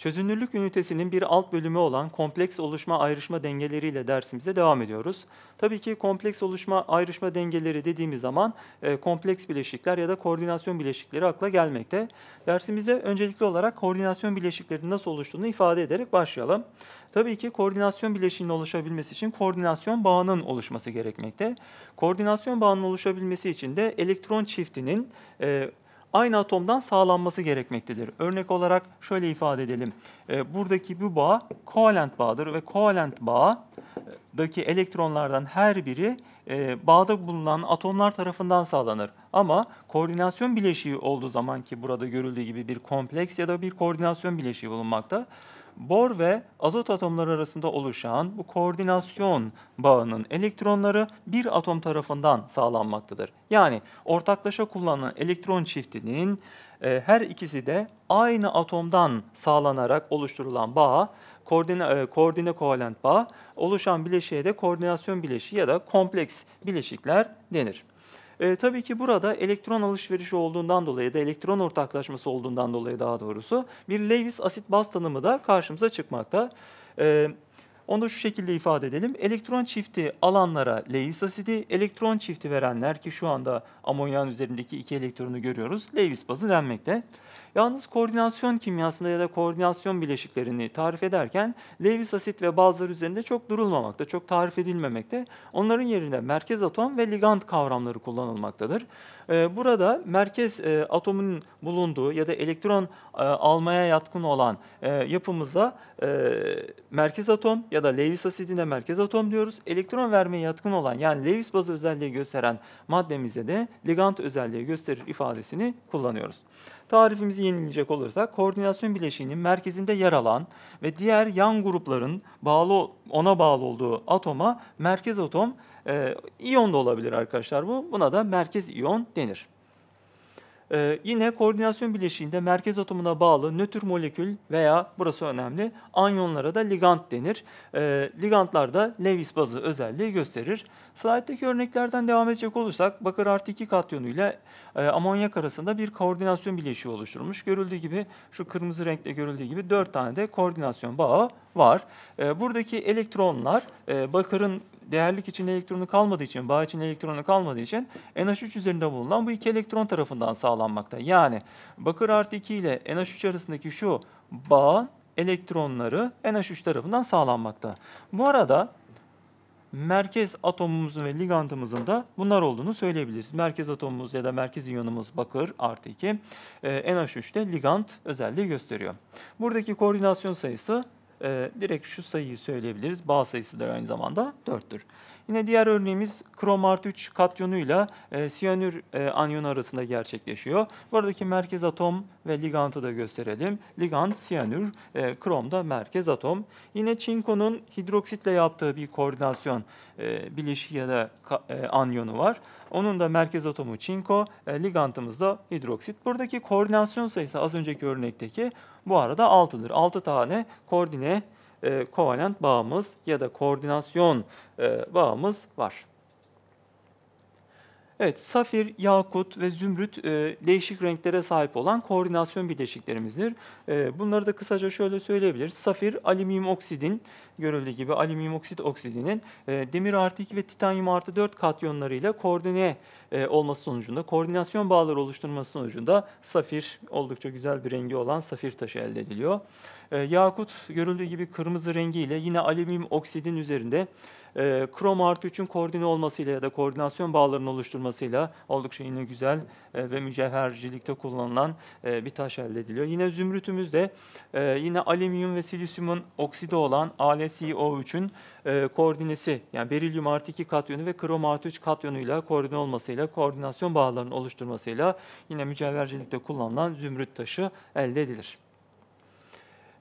Çözünürlük ünitesinin bir alt bölümü olan kompleks oluşma ayrışma dengeleriyle dersimize devam ediyoruz. Tabii ki kompleks oluşma ayrışma dengeleri dediğimiz zaman e, kompleks bileşikler ya da koordinasyon bileşikleri akla gelmekte. Dersimize öncelikli olarak koordinasyon bileşiklerinin nasıl oluştuğunu ifade ederek başlayalım. Tabii ki koordinasyon bileşiğinin oluşabilmesi için koordinasyon bağının oluşması gerekmekte. Koordinasyon bağının oluşabilmesi için de elektron çiftinin e, aynı atomdan sağlanması gerekmektedir. Örnek olarak şöyle ifade edelim. E, buradaki bu bağ kovalent bağdır ve kovalent bağdaki elektronlardan her biri e, bağda bulunan atomlar tarafından sağlanır. Ama koordinasyon bileşiği olduğu zaman ki burada görüldüğü gibi bir kompleks ya da bir koordinasyon bileşiği bulunmakta. Bor ve azot atomları arasında oluşan bu koordinasyon bağının elektronları bir atom tarafından sağlanmaktadır. Yani ortaklaşa kullanılan elektron çiftinin e, her ikisi de aynı atomdan sağlanarak oluşturulan bağ, koordine, e, koordine kovalent bağ, oluşan bileşiğe de koordinasyon bileşiği ya da kompleks bileşikler denir. E, tabii ki burada elektron alışverişi olduğundan dolayı da elektron ortaklaşması olduğundan dolayı daha doğrusu bir Lewis asit baz tanımı da karşımıza çıkmakta. E, onu da şu şekilde ifade edelim. Elektron çifti alanlara Lewis asidi, elektron çifti verenler ki şu anda amonyağın üzerindeki iki elektronu görüyoruz. Lewis bazı denmekte. Yalnız koordinasyon kimyasında ya da koordinasyon bileşiklerini tarif ederken Lewis asit ve bazılar üzerinde çok durulmamakta, çok tarif edilmemekte. Onların yerine merkez atom ve ligand kavramları kullanılmaktadır. Ee, burada merkez e, atomun bulunduğu ya da elektron e, almaya yatkın olan e, yapımıza merkez atom ya da Lewis asidine merkez atom diyoruz. Elektron vermeye yatkın olan yani Lewis bazı özelliği gösteren maddemize de ligand özelliği gösterir ifadesini kullanıyoruz. Tarifimizi yenileyecek olursak koordinasyon bileşiğinin merkezinde yer alan ve diğer yan grupların bağlı ona bağlı olduğu atoma merkez atom e, iyon da olabilir arkadaşlar bu. Buna da merkez iyon denir. Ee, yine koordinasyon bileşiğinde merkez atomuna bağlı nötr molekül veya burası önemli anyonlara da ligand denir. Ee, ligandlar da Lewis bazı özelliği gösterir. Slide'deki örneklerden devam edecek olursak bakır artı 2 katyonu ile e, amonyak arasında bir koordinasyon bileşiği oluşturulmuş. Görüldüğü gibi şu kırmızı renkte görüldüğü gibi 4 tane de koordinasyon bağı var. E, buradaki elektronlar e, bakırın değerlik için elektronu kalmadığı için, bağ için elektronu kalmadığı için NH3 üzerinde bulunan bu iki elektron tarafından sağlanmakta. Yani bakır artı 2 ile NH3 arasındaki şu bağ elektronları NH3 tarafından sağlanmakta. Bu arada merkez atomumuzun ve ligandımızın da bunlar olduğunu söyleyebiliriz. Merkez atomumuz ya da merkez iyonumuz bakır artı 2, e, NH3'te ligand özelliği gösteriyor. Buradaki koordinasyon sayısı e, direkt şu sayıyı söyleyebiliriz. Bağ sayısıdır aynı zamanda 4'tür. Yine diğer örneğimiz krom artı 3 katyonuyla e, siyanür e, anyonu arasında gerçekleşiyor. Buradaki merkez atom ve ligantı da gösterelim. Ligant siyanür, e, krom da merkez atom. Yine çinkonun hidroksitle yaptığı bir koordinasyon e, bileşiği ya da e, anyonu var. Onun da merkez atomu çinko, e, ligantımız da hidroksit. Buradaki koordinasyon sayısı az önceki örnekteki bu arada 6'dır. 6 tane koordine e, kovalent bağımız ya da koordinasyon e, bağımız var. Evet, safir, yakut ve zümrüt e, değişik renklere sahip olan koordinasyon bileşiklerimizdir. E, bunları da kısaca şöyle söyleyebiliriz. Safir, alüminyum oksidin, görüldüğü gibi alüminyum oksit oksidinin e, demir artı 2 ve titanyum artı 4 katyonlarıyla koordine e, olması sonucunda, koordinasyon bağları oluşturması sonucunda safir, oldukça güzel bir rengi olan safir taşı elde ediliyor. E, yakut, görüldüğü gibi kırmızı rengiyle yine alüminyum oksidin üzerinde e, krom artı 3'ün koordine olmasıyla ya da koordinasyon bağlarının oluşturmasıyla oldukça yine güzel e, ve mücevhercilikte kullanılan e, bir taş elde ediliyor. Yine zümrütümüz de e, yine alüminyum ve silisyumun oksidi olan AlSiO3'ün e, koordinesi yani berilyum artı 2 katyonu ve krom artı 3 katyonuyla koordine olmasıyla koordinasyon bağlarının oluşturmasıyla yine mücevhercilikte kullanılan zümrüt taşı elde edilir.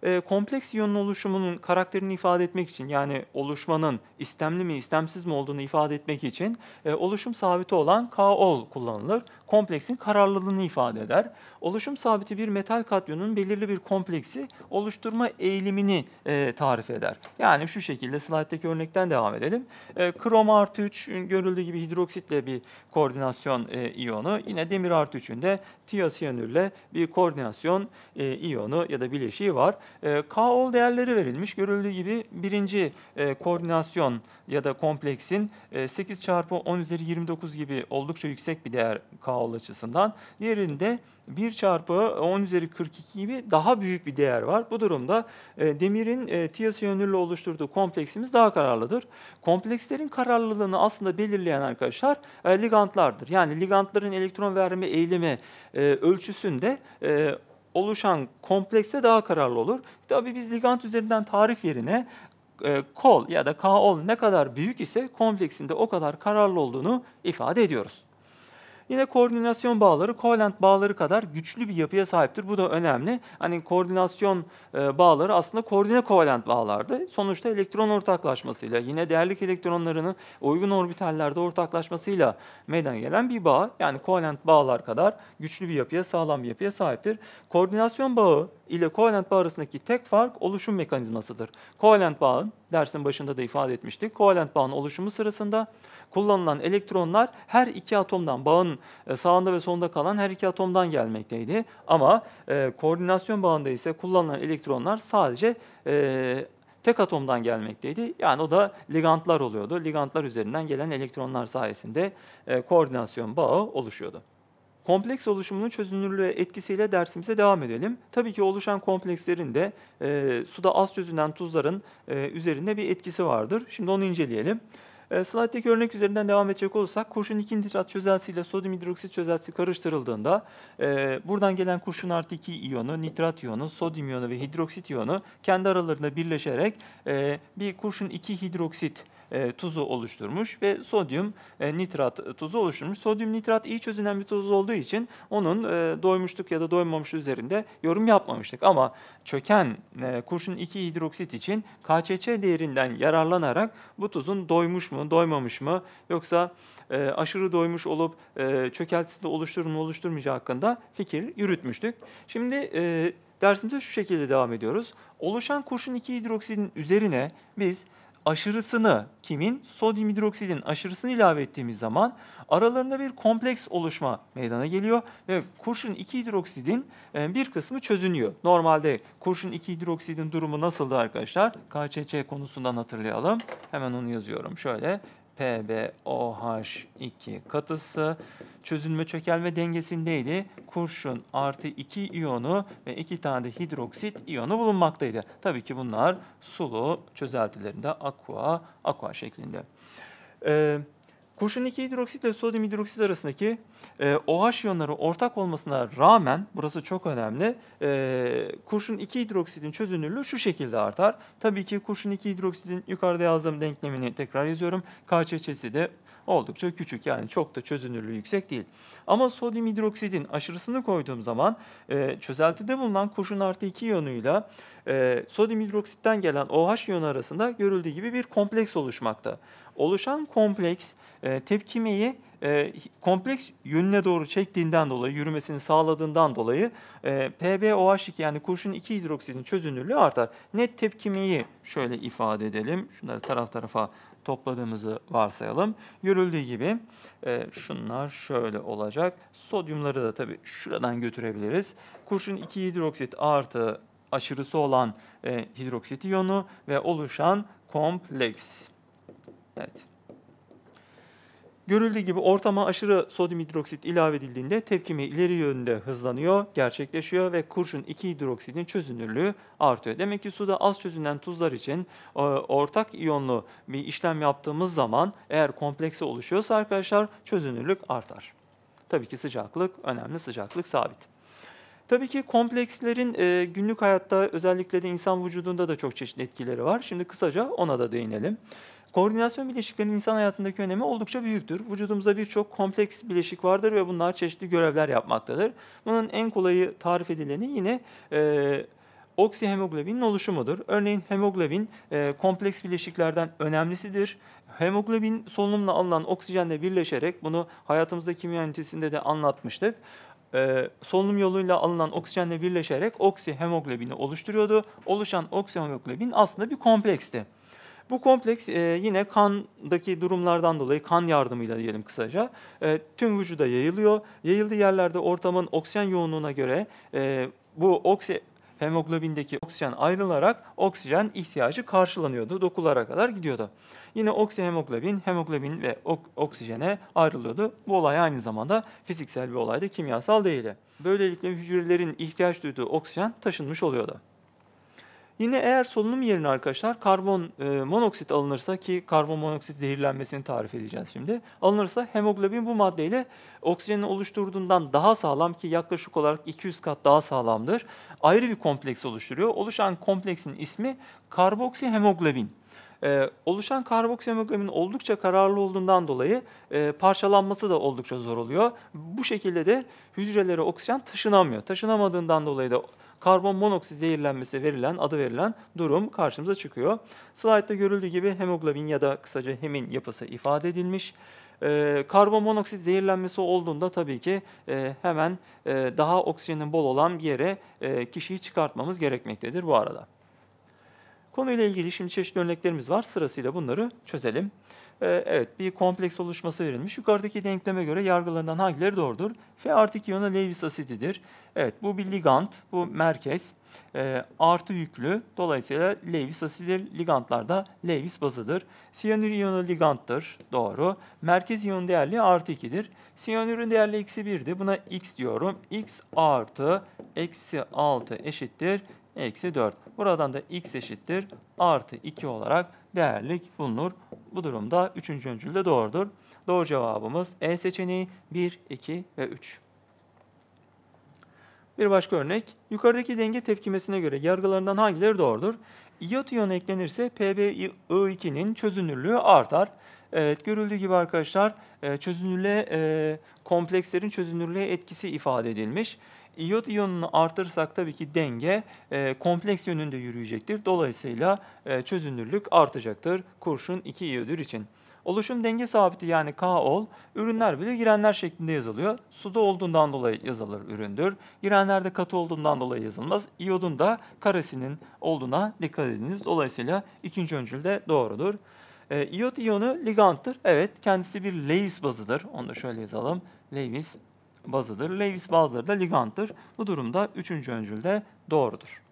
E, kompleks iyonun oluşumunun karakterini ifade etmek için yani oluşmanın istemli mi istemsiz mi olduğunu ifade etmek için e, oluşum sabiti olan Kol kullanılır. Kompleksin kararlılığını ifade eder. Oluşum sabiti bir metal katyonun belirli bir kompleksi oluşturma eğilimini e, tarif eder. Yani şu şekilde slayttaki örnekten devam edelim. E, krom artı 3 görüldüğü gibi hidroksitle bir koordinasyon e, iyonu. Yine demir artı 3'ün de tiosiyanürle bir koordinasyon e, iyonu ya da bileşiği var. E, K-ol değerleri verilmiş. Görüldüğü gibi birinci e, koordinasyon ya da kompleksin e, 8 çarpı 10 üzeri 29 gibi oldukça yüksek bir değer K-ol açısından. Diğerinde 1 çarpı 10 üzeri 42 gibi daha büyük bir değer var. Bu durumda e, demirin e, tiyası yönlülü oluşturduğu kompleksimiz daha kararlıdır. Komplekslerin kararlılığını aslında belirleyen arkadaşlar e, ligandlardır. Yani ligandların elektron verme eğilimi e, ölçüsünde e, oluşan komplekse daha kararlı olur. Tabii biz ligand üzerinden tarif yerine e, kol ya da K-ol ne kadar büyük ise kompleksinde o kadar kararlı olduğunu ifade ediyoruz. Yine koordinasyon bağları kovalent bağları kadar güçlü bir yapıya sahiptir. Bu da önemli. Hani koordinasyon e, bağları aslında koordine kovalent bağlardı. Sonuçta elektron ortaklaşmasıyla yine değerlik elektronlarının uygun orbitallerde ortaklaşmasıyla meydana gelen bir bağ. Yani kovalent bağlar kadar güçlü bir yapıya, sağlam bir yapıya sahiptir. Koordinasyon bağı ile kovalent bağ arasındaki tek fark oluşum mekanizmasıdır. Kovalent bağın dersin başında da ifade etmiştik. Kovalent bağın oluşumu sırasında kullanılan elektronlar her iki atomdan, bağın e, sağında ve solunda kalan her iki atomdan gelmekteydi. Ama e, koordinasyon bağında ise kullanılan elektronlar sadece e, tek atomdan gelmekteydi. Yani o da ligantlar oluyordu. Ligantlar üzerinden gelen elektronlar sayesinde e, koordinasyon bağı oluşuyordu. Kompleks oluşumunun çözünürlüğe etkisiyle dersimize devam edelim. Tabii ki oluşan komplekslerin de e, suda az çözünen tuzların e, üzerinde bir etkisi vardır. Şimdi onu inceleyelim. E, slide'deki örnek üzerinden devam edecek olursak kurşun 2 nitrat çözeltisiyle sodyum hidroksit çözeltisi karıştırıldığında e, buradan gelen kurşun artı 2 iyonu, nitrat iyonu, sodyum iyonu ve hidroksit iyonu kendi aralarında birleşerek e, bir kurşun 2 hidroksit e, tuzu oluşturmuş ve sodyum e, nitrat tuzu oluşturmuş. Sodyum nitrat iyi çözünen bir tuz olduğu için onun e, doymuşluk ya da doymamış üzerinde yorum yapmamıştık. Ama çöken e, kurşun 2 hidroksit için KÇÇ değerinden yararlanarak bu tuzun doymuş mu, doymamış mı yoksa aşırı doymuş olup e, çökeltisinde oluşturur mu, oluşturmayacağı hakkında fikir yürütmüştük. Şimdi e, dersimize şu şekilde devam ediyoruz. Oluşan kurşun 2 hidroksidin üzerine biz aşırısını kimin? Sodyum hidroksidin aşırısını ilave ettiğimiz zaman aralarında bir kompleks oluşma meydana geliyor ve kurşun 2 hidroksidin e, bir kısmı çözünüyor. Normalde kurşun 2 hidroksidin durumu nasıldı arkadaşlar? KÇÇ konusundan hatırlayalım. Hemen onu yazıyorum. Şöyle PbOH2 katısı çözünme çökelme dengesindeydi. Kurşun artı 2 iyonu ve 2 tane de hidroksit iyonu bulunmaktaydı. Tabii ki bunlar sulu çözeltilerinde aqua, aqua şeklinde. Ee, Kurşun 2 hidroksit ile sodyum hidroksit arasındaki e, OH iyonları ortak olmasına rağmen, burası çok önemli, e, kurşun 2 hidroksidin çözünürlüğü şu şekilde artar. Tabii ki kurşun 2 hidroksidin yukarıda yazdığım denklemini tekrar yazıyorum. KÇÇ'si de oldukça küçük yani çok da çözünürlüğü yüksek değil. Ama sodyum hidroksidin aşırısını koyduğum zaman e, çözeltide bulunan kurşun artı 2 iyonuyla e, sodyum hidroksitten gelen OH iyonu arasında görüldüğü gibi bir kompleks oluşmakta. Oluşan kompleks e, tepkimeyi e, kompleks yönüne doğru çektiğinden dolayı, yürümesini sağladığından dolayı e, PbOH2 yani kurşun 2 hidroksidin çözünürlüğü artar. Net tepkimeyi şöyle ifade edelim. Şunları taraf tarafa topladığımızı varsayalım. Görüldüğü gibi e, şunlar şöyle olacak. Sodyumları da tabii şuradan götürebiliriz. Kurşun 2 hidroksit artı aşırısı olan e, hidroksit iyonu ve oluşan kompleks. Evet. Görüldüğü gibi ortama aşırı sodyum hidroksit ilave edildiğinde tepkime ileri yönde hızlanıyor, gerçekleşiyor ve kurşun 2 hidroksidin çözünürlüğü artıyor. Demek ki suda az çözünen tuzlar için e, ortak iyonlu bir işlem yaptığımız zaman eğer kompleksi oluşuyorsa arkadaşlar çözünürlük artar. Tabii ki sıcaklık önemli, sıcaklık sabit. Tabii ki komplekslerin e, günlük hayatta özellikle de insan vücudunda da çok çeşitli etkileri var. Şimdi kısaca ona da değinelim. Koordinasyon bileşiklerinin insan hayatındaki önemi oldukça büyüktür. Vücudumuzda birçok kompleks bileşik vardır ve bunlar çeşitli görevler yapmaktadır. Bunun en kolayı tarif edileni yine e, oksihemoglobinin oluşumudur. Örneğin hemoglobin e, kompleks bileşiklerden önemlisidir. Hemoglobin solunumla alınan oksijenle birleşerek bunu hayatımızda kimya ünitesinde de anlatmıştık e, solunum yoluyla alınan oksijenle birleşerek oksihemoglobini oluşturuyordu. Oluşan oksihemoglobin aslında bir kompleksti. Bu kompleks e, yine kandaki durumlardan dolayı kan yardımıyla diyelim kısaca e, tüm vücuda yayılıyor. Yayıldığı yerlerde ortamın oksijen yoğunluğuna göre e, bu oksi hemoglobindeki oksijen ayrılarak oksijen ihtiyacı karşılanıyordu. Dokulara kadar gidiyordu. Yine oksihemoglobin, hemoglobin ve ok oksijene ayrılıyordu. Bu olay aynı zamanda fiziksel bir olaydı, kimyasal değildi. Böylelikle hücrelerin ihtiyaç duyduğu oksijen taşınmış oluyordu. Yine eğer solunum yerine arkadaşlar karbon e, monoksit alınırsa ki karbon monoksit zehirlenmesini tarif edeceğiz şimdi. Alınırsa hemoglobin bu maddeyle oksijenin oluşturduğundan daha sağlam ki yaklaşık olarak 200 kat daha sağlamdır. Ayrı bir kompleks oluşturuyor. Oluşan kompleksin ismi karboksihemoglobin. Ee, oluşan karboksihemoglobin oldukça kararlı olduğundan dolayı e, parçalanması da oldukça zor oluyor. Bu şekilde de hücrelere oksijen taşınamıyor. Taşınamadığından dolayı da karbon monoksit zehirlenmesi verilen, adı verilen durum karşımıza çıkıyor. Slaytta görüldüğü gibi hemoglobin ya da kısaca hemin yapısı ifade edilmiş. E, karbon monoksit zehirlenmesi olduğunda tabii ki e, hemen e, daha oksijenin bol olan bir yere e, kişiyi çıkartmamız gerekmektedir bu arada. Konuyla ilgili şimdi çeşitli örneklerimiz var. Sırasıyla bunları çözelim. Ee, evet, bir kompleks oluşması verilmiş. Yukarıdaki denkleme göre yargılarından hangileri doğrudur? F artı 2 iyonu Lewis asididir. Evet, bu bir ligand, bu merkez. E, artı yüklü, dolayısıyla Lewis asidi ligandlarda Lewis bazıdır. Siyanür iyonu liganttır, doğru. Merkez iyon değerli artı 2'dir. Siyanürün değerli eksi 1'di, buna x diyorum. x artı eksi 6 eşittir eksi 4. Buradan da x eşittir artı 2 olarak değerlik bulunur. Bu durumda 3. öncülde doğrudur. Doğru cevabımız E seçeneği 1, 2 ve 3. Bir başka örnek. Yukarıdaki denge tepkimesine göre yargılarından hangileri doğrudur? İyot iyonu eklenirse PbI2'nin çözünürlüğü artar. Evet, görüldüğü gibi arkadaşlar e, çözünürlüğe, e, komplekslerin çözünürlüğe etkisi ifade edilmiş. İyot iyonunu artırırsak tabii ki denge e, kompleks yönünde yürüyecektir. Dolayısıyla e, çözünürlük artacaktır kurşun 2 iyodür için. Oluşum denge sabiti yani K-ol, ürünler bile girenler şeklinde yazılıyor. Suda olduğundan dolayı yazılır üründür. Girenlerde katı olduğundan dolayı yazılmaz. İyodun da karesinin olduğuna dikkat ediniz. Dolayısıyla ikinci öncül de doğrudur. E, iyot iyonu liganttır. Evet kendisi bir Lewis bazıdır. Onu da şöyle yazalım. Lewis bazıdır. Lewis bazıları da liganttır. Bu durumda üçüncü öncül de doğrudur.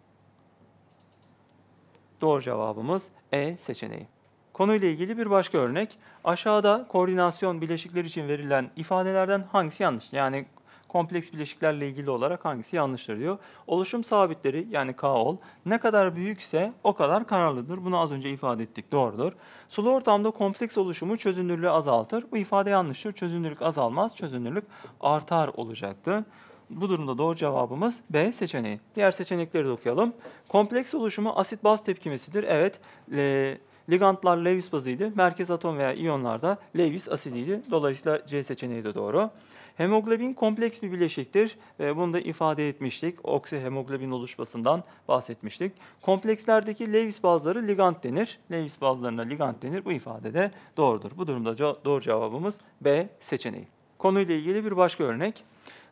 Doğru cevabımız E seçeneği. Konuyla ilgili bir başka örnek. Aşağıda koordinasyon bileşikler için verilen ifadelerden hangisi yanlış? Yani kompleks bileşiklerle ilgili olarak hangisi yanlıştır diyor. Oluşum sabitleri yani K-ol ne kadar büyükse o kadar kararlıdır. Bunu az önce ifade ettik. Doğrudur. Sulu ortamda kompleks oluşumu çözünürlüğü azaltır. Bu ifade yanlıştır. Çözünürlük azalmaz. Çözünürlük artar olacaktı. Bu durumda doğru cevabımız B seçeneği. Diğer seçenekleri de okuyalım. Kompleks oluşumu asit baz tepkimesidir. Evet, e, ligandlar Lewis bazıydı. Merkez atom veya iyonlarda Lewis asidiydi. Dolayısıyla C seçeneği de doğru. Hemoglobin kompleks bir bileşiktir. E, bunu da ifade etmiştik. Oksihemoglobin oluşmasından bahsetmiştik. Komplekslerdeki Lewis bazları ligand denir. Lewis bazlarına ligand denir. Bu ifade de doğrudur. Bu durumda doğru cevabımız B seçeneği. Konuyla ilgili bir başka örnek.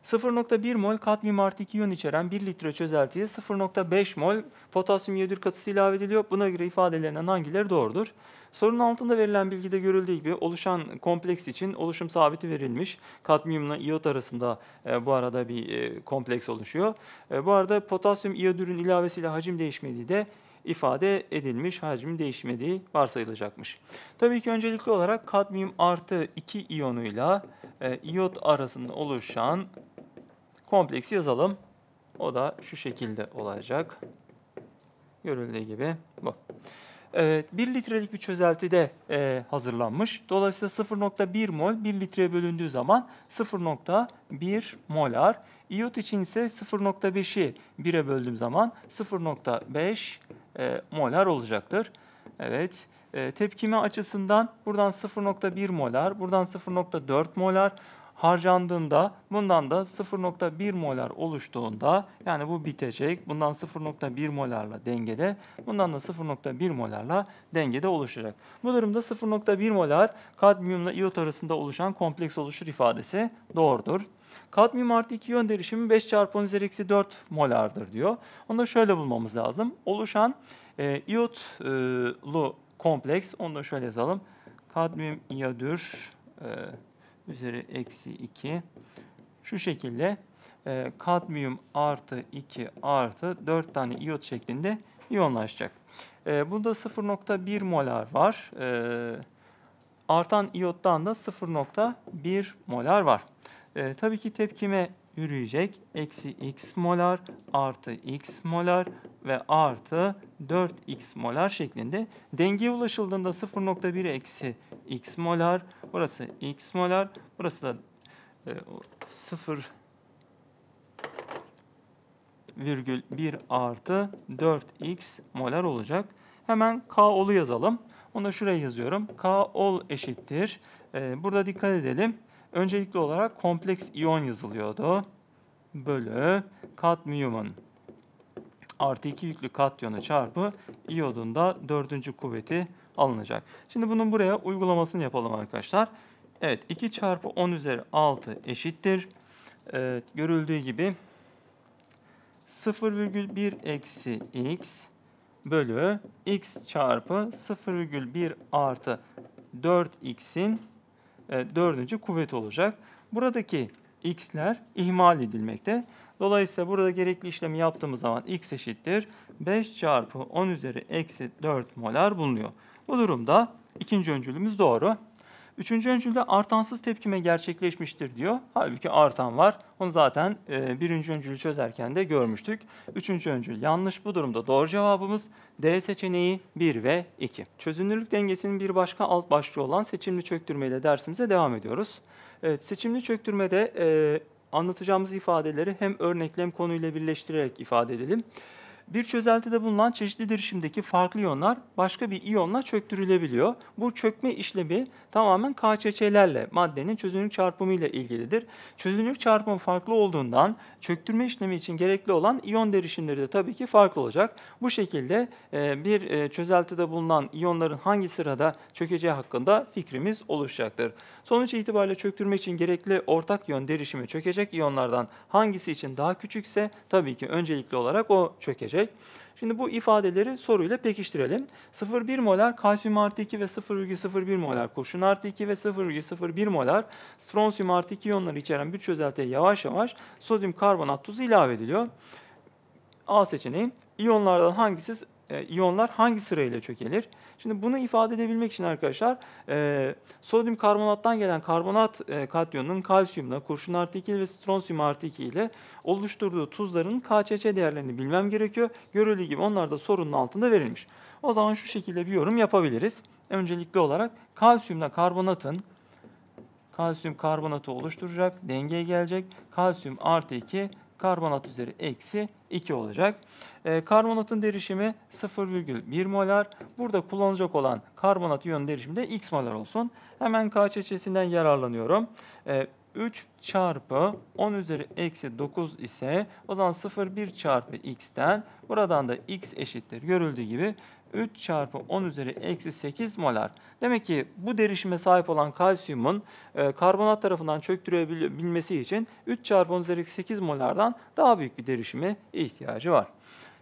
0.1 mol kadmiyum artı 2 iyon içeren 1 litre çözeltiye 0.5 mol potasyum iyodür katısı ilave ediliyor. Buna göre ifadelerinden hangileri doğrudur? Sorunun altında verilen bilgide görüldüğü gibi oluşan kompleks için oluşum sabiti verilmiş. Kadmiyumla iyot arasında e, bu arada bir e, kompleks oluşuyor. E, bu arada potasyum iyodürün ilavesiyle hacim değişmediği de ifade edilmiş, hacmin değişmediği varsayılacakmış. Tabii ki öncelikli olarak kadmiyum artı 2 iyonuyla e, iyot arasında oluşan kompleksi yazalım. O da şu şekilde olacak. Görüldüğü gibi bu. Evet, 1 litrelik bir çözeltide e, hazırlanmış. Dolayısıyla 0.1 mol 1 litreye bölündüğü zaman 0.1 molar. İyot için ise 0.5'i 1'e böldüğüm zaman 0.5 e, molar olacaktır. Evet, e, tepkime açısından buradan 0.1 molar, buradan 0.4 molar, harcandığında bundan da 0.1 molar oluştuğunda yani bu bitecek. Bundan 0.1 molarla dengede, bundan da 0.1 molarla dengede oluşacak. Bu durumda 0.1 molar kadmiyumla iyot arasında oluşan kompleks oluşur ifadesi doğrudur. Kadmiyum artı 2 iyon derişimi 5 çarpı 10 üzeri eksi 4 molardır diyor. Onu da şöyle bulmamız lazım. Oluşan e, iyotlu kompleks, onu da şöyle yazalım. Kadmiyum iyodür, e, üzeri eksi 2 şu şekilde e, kadmiyum artı 2 artı 4 tane iyot şeklinde iyonlaşacak. E, bunda 0.1 molar var. E, artan iyottan da 0.1 molar var. E, tabii ki tepkime yürüyecek. Eksi x molar artı x molar ve artı 4x molar şeklinde. Dengeye ulaşıldığında 0.1 eksi x molar, burası x molar, burası da e, 0 virgül 1 artı 4x molar olacak. Hemen K olu yazalım. Onu şuraya yazıyorum. K ol eşittir. Ee, burada dikkat edelim. Öncelikli olarak kompleks iyon yazılıyordu. Bölü kadmiyumun artı 2 yüklü katyonu çarpı iyodun da dördüncü kuvveti alınacak. Şimdi bunun buraya uygulamasını yapalım arkadaşlar. Evet 2 çarpı 10 üzeri 6 eşittir. Ee, görüldüğü gibi 0,1 eksi x bölü x çarpı 0,1 artı 4x'in e, dördüncü kuvveti olacak. Buradaki x'ler ihmal edilmekte. Dolayısıyla burada gerekli işlemi yaptığımız zaman x eşittir 5 çarpı 10 üzeri eksi 4 molar bulunuyor. Bu durumda ikinci öncülümüz doğru. Üçüncü öncülde artansız tepkime gerçekleşmiştir diyor. Halbuki artan var. Onu zaten e, birinci öncülü çözerken de görmüştük. Üçüncü öncül yanlış. Bu durumda doğru cevabımız D seçeneği 1 ve 2. Çözünürlük dengesinin bir başka alt başlığı olan seçimli çöktürmeyle dersimize devam ediyoruz. Evet, seçimli çöktürmede e, anlatacağımız ifadeleri hem örnekle hem konuyla birleştirerek ifade edelim. Bir çözeltide bulunan çeşitli derişimdeki farklı iyonlar başka bir iyonla çöktürülebiliyor. Bu çökme işlemi tamamen KÇÇ'lerle maddenin çözünürlük çarpımı ile ilgilidir. Çözünürlük çarpımı farklı olduğundan çöktürme işlemi için gerekli olan iyon derişimleri de tabii ki farklı olacak. Bu şekilde e, bir e, çözeltide bulunan iyonların hangi sırada çökeceği hakkında fikrimiz oluşacaktır. Sonuç itibariyle çöktürme için gerekli ortak iyon derişimi çökecek iyonlardan hangisi için daha küçükse tabii ki öncelikli olarak o çökecek. Şimdi bu ifadeleri soruyla pekiştirelim. 0,1 molar kalsiyum artı 2 ve 0,01 molar kurşun artı 2 ve 0,01 molar stronsiyum artı 2 iyonları içeren bir çözeltiye yavaş yavaş sodyum karbonat tuzu ilave ediliyor. A seçeneği iyonlardan hangisi e, iyonlar hangi sırayla çökelir? Şimdi bunu ifade edebilmek için arkadaşlar e, sodyum karbonattan gelen karbonat e, katyonunun kalsiyumla, kurşun artı 2 ve stronsiyum artı 2 ile oluşturduğu tuzların KÇÇ değerlerini bilmem gerekiyor. Görüldüğü gibi onlar da sorunun altında verilmiş. O zaman şu şekilde bir yorum yapabiliriz. Öncelikli olarak kalsiyumla karbonatın kalsiyum karbonatı oluşturacak, dengeye gelecek. Kalsiyum artı 2 karbonat üzeri eksi 2 olacak. E, karbonatın derişimi 0,1 molar. Burada kullanılacak olan karbonat iyon derişimi de x molar olsun. Hemen KÇÇ'sinden yararlanıyorum. E, 3 çarpı 10 üzeri eksi 9 ise o zaman 0,1 çarpı x'ten buradan da x eşittir görüldüğü gibi 3 çarpı 10 üzeri eksi 8 molar. Demek ki bu derişime sahip olan kalsiyumun e, karbonat tarafından çöktürebilmesi için 3 çarpı 10 üzeri 8 molardan daha büyük bir derişime ihtiyacı var.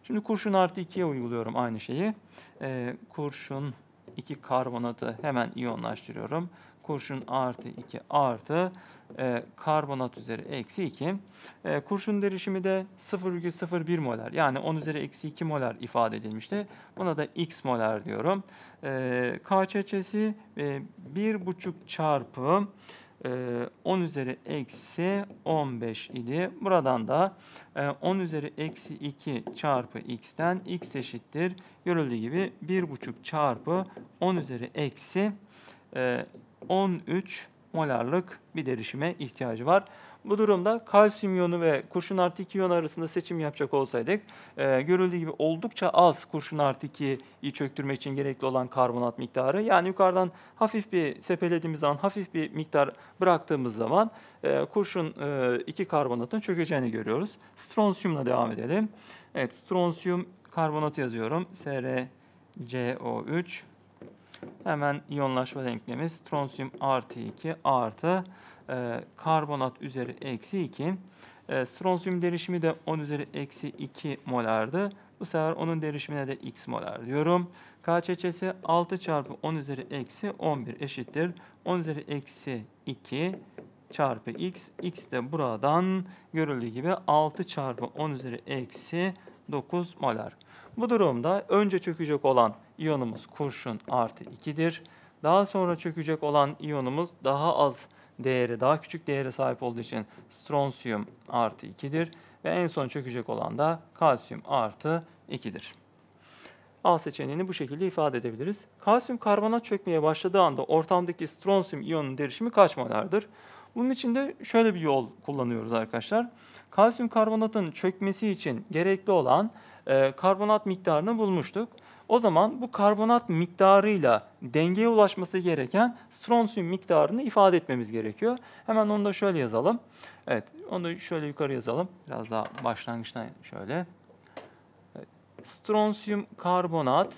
Şimdi kurşun artı 2'ye uyguluyorum aynı şeyi. E, kurşun 2 karbonatı hemen iyonlaştırıyorum. Kurşun artı 2 artı e, karbonat üzeri eksi 2. E, kurşun derişimi de 0,01 molar yani 10 üzeri eksi 2 molar ifade edilmişti. Buna da x molar diyorum. E, KÇÇ'si e, 1,5 çarpı 10 e, üzeri eksi 15 idi. Buradan da 10 e, üzeri eksi 2 çarpı x'ten x eşittir. Görüldüğü gibi 1,5 çarpı 10 üzeri eksi 13 molarlık bir derişime ihtiyacı var. Bu durumda kalsiyum iyonu ve kurşun artı 2 iyon arasında seçim yapacak olsaydık, e, görüldüğü gibi oldukça az kurşun artı 2'yi çöktürme için gerekli olan karbonat miktarı. Yani yukarıdan hafif bir sepelediğimiz zaman, hafif bir miktar bıraktığımız zaman e, kurşun e, 2 karbonatın çökeceğini görüyoruz. Stronsiyumla devam edelim. Evet, stronsiyum karbonatı yazıyorum. SrCO3 Hemen iyonlaşma denklemi stronsiyum artı 2 artı e, karbonat üzeri eksi 2. E, stronsiyum derişimi de 10 üzeri eksi 2 molardı. Bu sefer onun derişimine de x molar diyorum. KÇÇ'si 6 çarpı 10 üzeri eksi 11 eşittir. 10 üzeri eksi 2 çarpı x. x de buradan görüldüğü gibi 6 çarpı 10 üzeri eksi 9 molar. Bu durumda önce çökecek olan iyonumuz kurşun artı 2'dir. Daha sonra çökecek olan iyonumuz daha az değeri, daha küçük değere sahip olduğu için stronsiyum artı 2'dir. Ve en son çökecek olan da kalsiyum artı 2'dir. A seçeneğini bu şekilde ifade edebiliriz. Kalsiyum karbonat çökmeye başladığı anda ortamdaki stronsiyum iyonunun derişimi kaç molardır? Bunun için de şöyle bir yol kullanıyoruz arkadaşlar. Kalsiyum karbonatın çökmesi için gerekli olan e, karbonat miktarını bulmuştuk. O zaman bu karbonat miktarıyla dengeye ulaşması gereken stronsiyum miktarını ifade etmemiz gerekiyor. Hemen onu da şöyle yazalım. Evet, onu da şöyle yukarı yazalım. Biraz daha başlangıçtan şöyle. Evet, stronsiyum karbonat,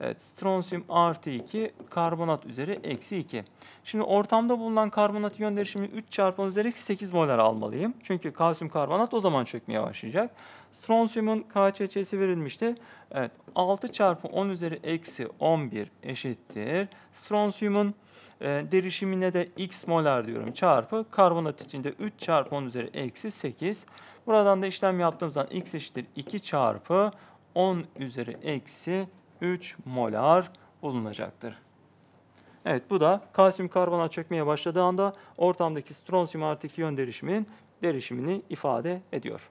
evet, stronsiyum artı 2, karbonat üzeri eksi 2. Şimdi ortamda bulunan karbonat iyon derişimi 3 çarpı 10 üzeri eksi 8 molar almalıyım. Çünkü kalsiyum karbonat o zaman çökmeye başlayacak. Stronsiyumun KÇÇ'si verilmişti. Evet 6 çarpı 10 üzeri eksi 11 eşittir. Stronsiyumun e, derişimine de x molar diyorum çarpı karbonat içinde 3 çarpı 10 üzeri eksi 8. Buradan da işlem yaptığım zaman x eşittir 2 çarpı 10 üzeri eksi 3 molar bulunacaktır. Evet bu da kalsiyum karbonat çökmeye başladığı anda ortamdaki stronsiyum artı 2 yön derişiminin derişimini ifade ediyor.